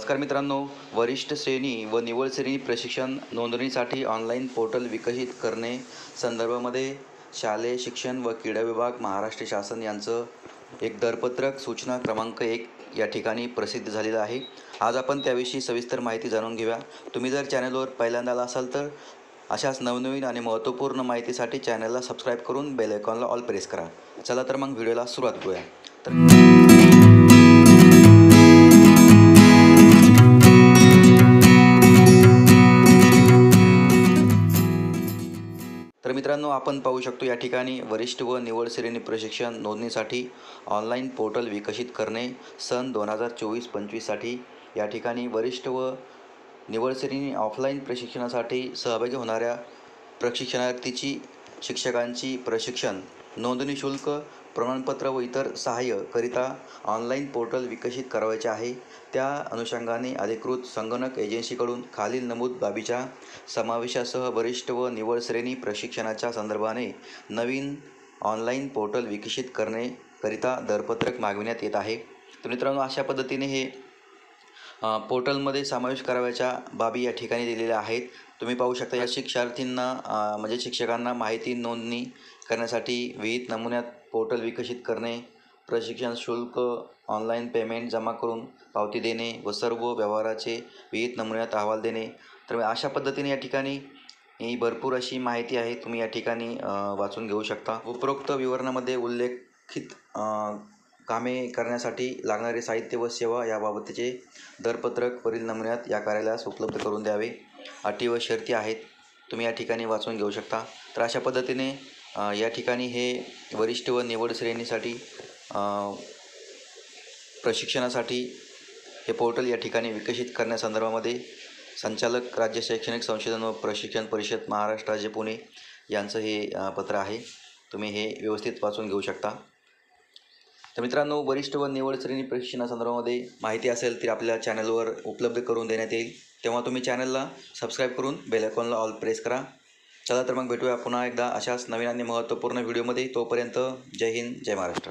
नमस्कार मित्रांनो वरिष्ठ श्रेणी व निवड श्रेणी प्रशिक्षण नोंदणीसाठी ऑनलाईन पोर्टल विकसित करणे संदर्भामध्ये शालेय शिक्षण व क्रीडा विभाग महाराष्ट्र शासन यांचं एक दरपत्रक सूचना क्रमांक एक या ठिकाणी प्रसिद्ध झालेलं आहे. आज आपण त्याविषयी सविस्तर माहिती जाणून घेऊया. तुम्ही जर चॅनलवर पहिल्यांदा आला असाल तर अशाच नवनवीन आणि महत्त्वपूर्ण माहितीसाठी चॅनलला सबस्क्राईब करून बेल आयकॉनला ऑल प्रेस करा. चला तर मग व्हिडिओला सुरुवात करूया. तर मित्रांनो आपण पाहू शकतो या ठिकाणी वरिष्ठ व निवड श्रेणी प्रशिक्षण नोंदणीसाठी ऑनलाईन पोर्टल विकसित करणे सन दोन हजार चोवीस पंचवीससाठी या ठिकाणी वरिष्ठ व निवड श्रेणी ऑफलाईन प्रशिक्षणासाठी सहभागी होणाऱ्या प्रशिक्षणार्थीची शिक्षकांची प्रशिक्षण नोंदणी शुल्क प्रमाणपत्र व इतर सहाय्यकरिता ऑनलाईन पोर्टल विकसित करावयाचे आहे. त्या अनुषंगाने अधिकृत संगणक एजन्सीकडून खालील नमूद बाबीच्या समावेशासह वरिष्ठ व निवड श्रेणी प्रशिक्षणाच्या संदर्भाने नवीन ऑनलाईन पोर्टल विकसित करण्याकरिता दरपत्रक मागविण्यात येत आहे. तर मित्रांनो अशा पद्धतीने हे पोर्टलमध्ये समावेश करावयाच्या बाबी या ठिकाणी दिलेल्या आहेत. तुम्ही पाहू शकता या शिक्षार्थींना म्हणजे शिक्षकांना माहिती नोंदणी करण्यासाठी विहित नमुन्यात पोर्टल विकसित करणे प्रशिक्षण शुल्क ऑनलाईन पेमेंट जमा करून पावती देणे व सर्व व्यवहाराचे विहित नमुन्यात अहवाल देणे. तर अशा पद्धतीने या ठिकाणी ही भरपूर अशी माहिती आहे तुम्ही या ठिकाणी वाचून घेऊ शकता. उपरोक्त विवरणामध्ये उल्लेखित कामे करण्यासाठी लागणारे साहित्य व सेवा याबाबतचे दरपत्रक वरील नमुन्यात या कार्यालयास उपलब्ध करून द्यावे. अटी व शर्ती आहेत तुम्ही या ठिकाणी वाचून घेऊ शकता. तर अशा पद्धतीने या ठिकाणी हे वरिष्ठ व निवड श्रेणीसाठी प्रशिक्षणासाठी हे पोर्टल या ठिकाणी विकसित करण्यासंदर्भामध्ये संचालक राज्य शैक्षणिक संशोधन व प्रशिक्षण परिषद महाराष्ट्र राज्य पुणे यांचं हे पत्र आहे. तुम्ही हे व्यवस्थित वाचून घेऊ शकता. तर मित्रांनो वरिष्ठ व निवड श्रेणी प्रशिक्षणासंदर्भामध्ये माहिती असेल ती आपल्या चॅनलवर उपलब्ध करून देण्यात येईल. तेव्हा तुम्ही चॅनलला सबस्क्राईब करून बेलायकॉनला ऑल प्रेस करा. चला तर मग भेटूया पुन्हा एकदा अशाच नवीन आणि महत्त्वपूर्ण व्हिडिओमध्ये. तोपर्यंत जय हिंद जय महाराष्ट्र.